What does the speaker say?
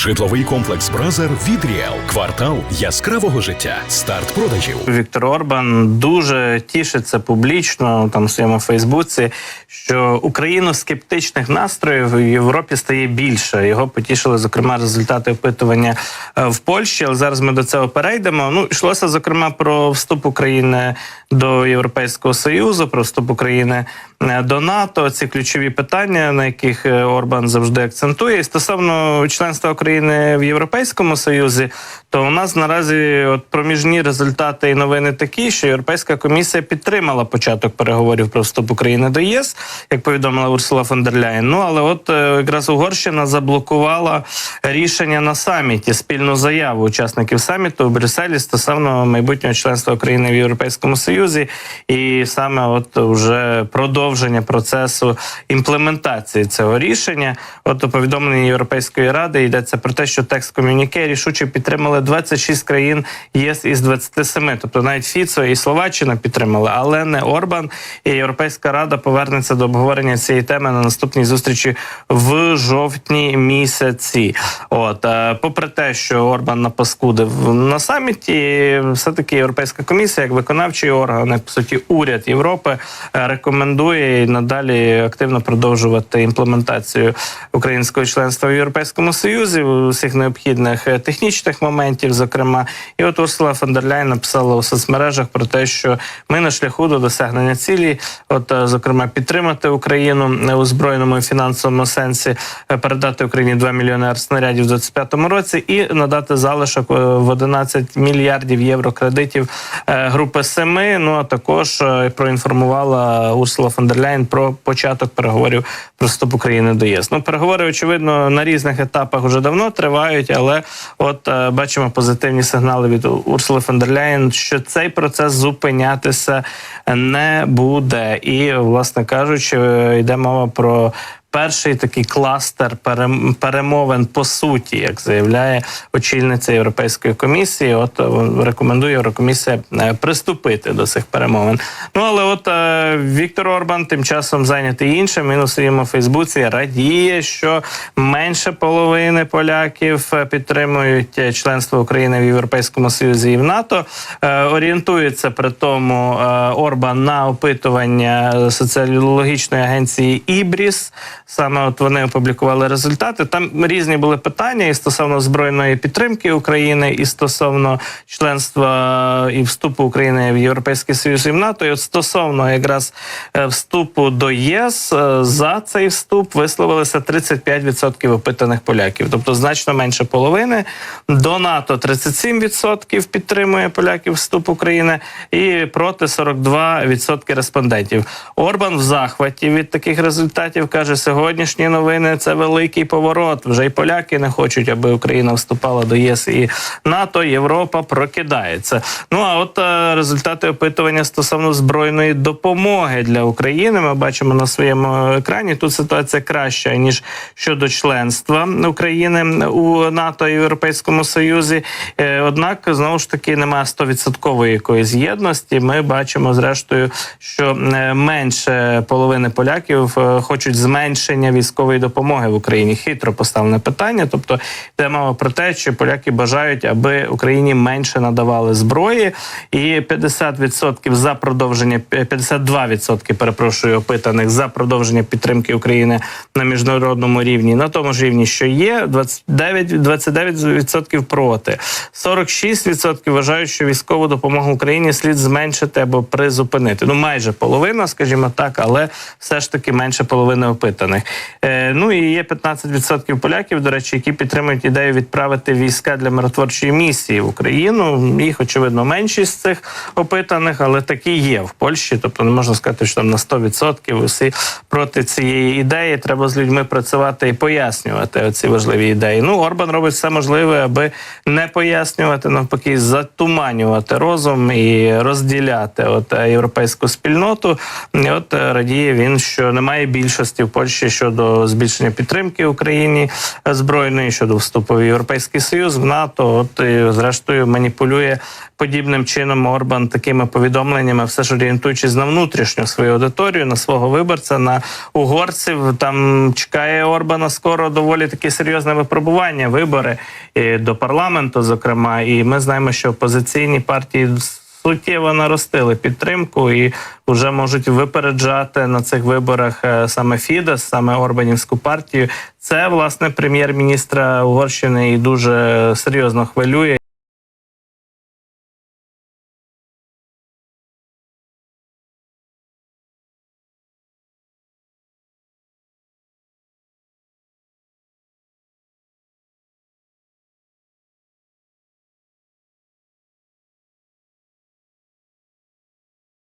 Житловий комплекс Бразер від Ріел. Квартал яскравого життя. Старт продажів. Віктор Орбан дуже тішиться публічно там в своєму Фейсбуці, що україно-скептичних настроїв в Європі стає більше. Його потішили зокрема результати опитування е, в Польщі. Але зараз ми до цього перейдемо. Ну йшлося зокрема про вступ України до Європейського союзу, про вступ України е, до НАТО. Ці ключові питання, на яких е, Орбан завжди акцентує. І стосовно членства України в Європейському Союзі, то у нас наразі от проміжні результати і новини такі, що Європейська комісія підтримала початок переговорів про вступ України до ЄС, як повідомила Урсула фон дер Ляєн. Ну але от е, якраз Угорщина заблокувала рішення на саміті, спільну заяву учасників саміту у Брюсселі стосовно майбутнього членства України в Європейському Союзі, і саме от уже продовження процесу імплементації цього рішення. От у повідомленні Європейської ради йдеться про те, що текст комюніке рішуче підтримали 26 країн ЄС із 27. Тобто навіть Фіцо і Словаччина підтримали, але не Орбан. І Європейська рада повернеться до обговорення цієї теми на наступній зустрічі в жовтні місяці. От е, попри те, що Орбан напаскудив на саміті, все таки Європейська комісія, як виконавчий орган, як по суті уряд Європи, е, рекомендує надалі активно продовжувати імплементацію українського членства в Європейському Союзі у всіх необхідних е, технічних моментів, зокрема, і от Урсула фон написала у соцмережах про те, що ми на шляху до досягнення цілі, от е, зокрема, підтримати Україну у збройному і фінансовому сенсі, е, передати Україні 2 мільйони снарядів в 2025 році і надати залишок е, в 11 мільярдів євро кредитів групи семи. Ну а також проінформувала Урсула фон про початок переговорів про вступ України до ЄС. Ну переговори очевидно на різних етапах вже давно тривають, але от е, бачимо позитивні сигнали від Урсули фон що цей процес зупинятися не буде. І, власне кажучи, е, йде мова про. Перший такий кластер перем- перемовин по суті, як заявляє очільниця Європейської комісії. От е, рекомендує Єврокомісія е, приступити до цих перемовин. Ну але от е, Віктор Орбан тим часом зайнятий іншим. Він у своєму Фейсбуці радіє, що менше половини поляків підтримують членство України в Європейському Союзі і в НАТО. Орієнтується при тому Орбан на опитування соціологічної агенції Ібріс. Саме от вони опублікували результати. Там різні були питання і стосовно збройної підтримки України, і стосовно членства і вступу України в Європейський Союз і в НАТО. І от стосовно якраз е, вступу до ЄС е, за цей вступ висловилися 35% опитаних поляків, тобто значно менше половини. До НАТО 37% підтримує поляків вступ України, і проти 42% респондентів. Орбан в захваті від таких результатів каже: сьогоднішні новини це великий поворот. Вже й поляки не хочуть, аби Україна вступала до ЄС і НАТО. Європа прокидається. Ну а от е, результати опитування стосовно збройної допомоги для України. Ми бачимо на своєму екрані. Тут ситуація краща ніж щодо членства України у НАТО і Європейському Союзі. Е, Однак знову ж таки немає стовідсоткової якоїсь єдності. Ми бачимо зрештою, що е, менше половини поляків хочуть зменшення військової допомоги в Україні. Хитро поставлене питання. Тобто йде мова про те, що поляки бажають, аби Україні менше надавали зброї, і 50% за продовження 52% перепрошую опитаних за продовження підтримки України на міжнародному рівні на тому ж рівні, що є 29%, 29% проти. 46% вважають, що військову допомогу Україні слід зменшити або призупинити. Ну майже половина, скажімо так, але все ж таки менше половини опитаних. Е, ну і є 15% поляків, до речі, які підтримують ідею відправити війська для миротворчої місії в Україну. Їх очевидно меншість з цих опитаних, але такі є в Польщі. Тобто не можна сказати, що там на 100% усі проти цієї ідеї. Треба з людьми працювати і пояснювати ці важливі ідеї. Ну Орбан робить все можливе, аби не пояснювати, навпаки, затуманювати розум і розділяти от е, європейську спільноту. І от е, радіє він, що немає більшості в Польщі Польщі щодо збільшення підтримки Україні збройної щодо вступу в Європейський Союз, в НАТО. От і, зрештою маніпулює подібним чином Орбан такими повідомленнями, все ж орієнтуючись на внутрішню свою аудиторію, на свого виборця, на угорців. Там чекає Орбана скоро доволі таке серйозне випробування, вибори і до парламенту, зокрема. І ми знаємо, що опозиційні партії суттєво наростили підтримку і вже можуть випереджати на цих виборах е, саме Фідес, саме Орбанівську партію. Це власне прем'єр-міністра Угорщини і дуже серйозно хвилює.